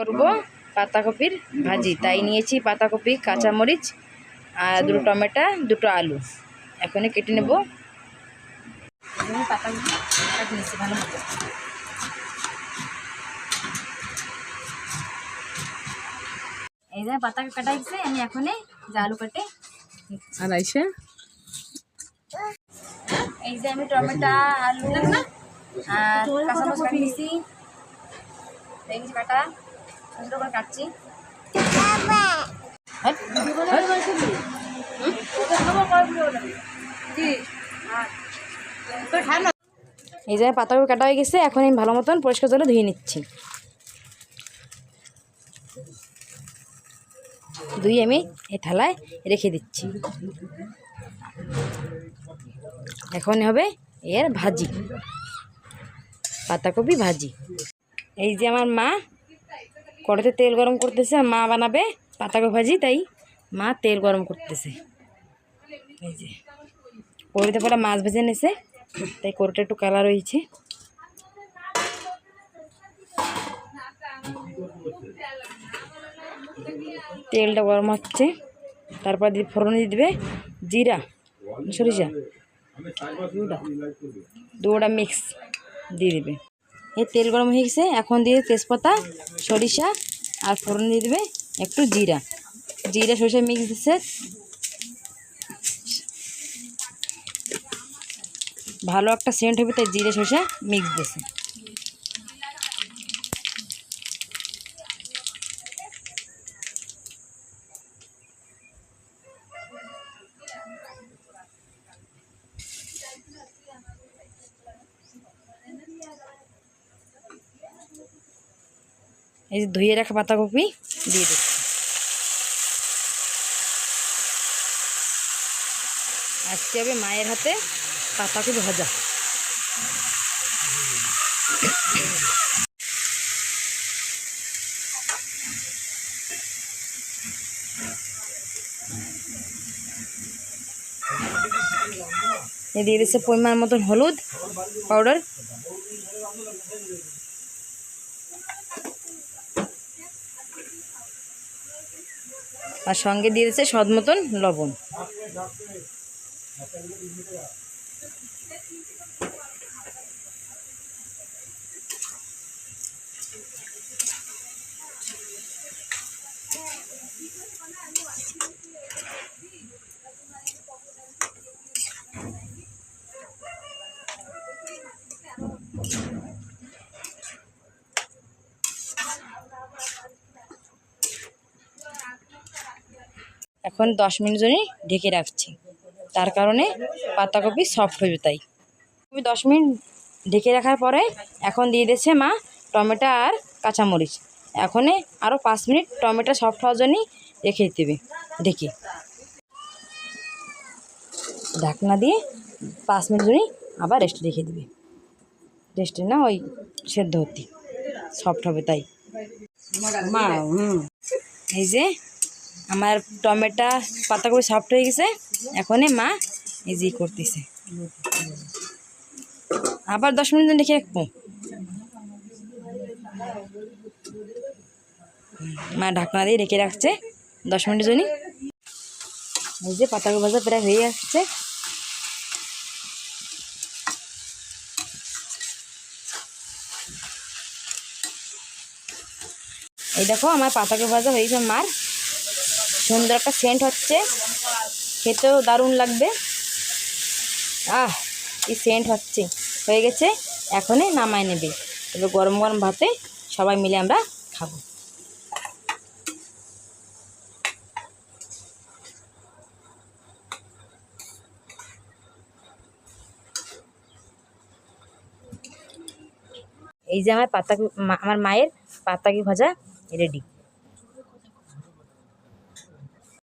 করব পাতাকপির ভাজি। তাই নিয়েছি পাতাকপি কাঁচামরিচ আর দুটো টমেটো দুটো আলু। এখনই কেটে নেব। পাতাকপি কাটে নিচ্ছি ভালো মতো এই যে পাতা কাটা গেছে আমি এখনই যে আলু কাটে। আর আইসে? এই যে আমি টমেটো আলু আর কাঁচামরিচ কাটে নিছি কাটা করে কাটছি। হ্যাট, হ্যাট। এই যে পাতাগুলো কাটা হয়ে গেছে এখন আমি ভালো মতন পরিষ্কার জলে ধুয়ে নিচ্ছি। ধুয়ে আমি এই থালায় রেখে দিচ্ছি। এখন হবে এর ভাজি পাতাকপি ভাজি। এই যে আমার মা কড়াতে তেল গরম করতেছে, আর মা বানাবে পাতাকপি ভাজি, তাই মা তেল গরম করতেছে। এই যে কড়িতে পরে মাছ ভেজে নিছে, তাই কড়িটা একটু কালার হয়েছে। তেলটা গরম হচ্ছে, তারপর দিয়ে ফোড়ন দিয়ে দেবে জিরা, সরিষা। দুটা মিক্স দিয়ে দিবে। এই তেল গরম হয়ে গেছে। এখন দিয়ে তেজপাতা, সরিষা আর ফোড়ন দিয়ে দেবে একটু জিরা। জিরা, সরিষা মিক্স দিচ্ছে ভালো একটা সেন্ট হবে, তাই জিরা, সরিষা মিক্স দিছে। এই যে ধুয়ে রাখা পাতাকপি দিয়ে দিচ্ছি। আজকে হবে মায়ের হাতে পাতাকপি ভাজা। দিয়ে দিচ্ছে পরিমাণ মতন হলুদ পাউডার। আর সঙ্গে দিয়েছে স্বাদ মতন লবণ। এখন দশ মিনিট জন্য ঢেকে রাখছি। তার কারণে পাতাকপি সফট হয়ে তাই। আমি দশ মিনিট ঢেকে রাখার পরে এখন দিয়ে দিচ্ছে মা টমেটো আর কাঁচামরিচ। এখনে আরও পাঁচ মিনিট টমেটো সফট হওয়ার জন্যই রেখে দিতে হবে, ঢেকে। ঢাকনা দিয়ে পাঁচ মিনিট জন্যই আবার রেস্ট রেখে দিবে। রেস্টে না ওই সেদ্ধ হতে। সফট হবে তাই। মা, হুম। এই যে আমার টমেটো পাতাগুলো সফট হয়ে গেছে। এখনই মা এই যে ই করতেছে। আবার দশ মিনিট রেখে রাখব। মা ঢাকনা দিয়ে রেখে রাখছে। দশ মিনিটের জন্য এই যে পাতাগুলো ভাজা প্রায় হয়ে আসছে। এই দেখো আমার পাতাকে ভাজা হয়েছে মার। সুন্দর একটা সেন্ট হচ্ছে। খেতেও দারুণ লাগবে। আহ, কি সেন্ট হচ্ছে। হয়ে গেছে, এখনই নামায় নেবে। তবে গরম গরম ভাতে সবাই মিলে আমরা খাব। এই যে আমার পাতা আমার মায়ের পাতাকি ভাজা রেডি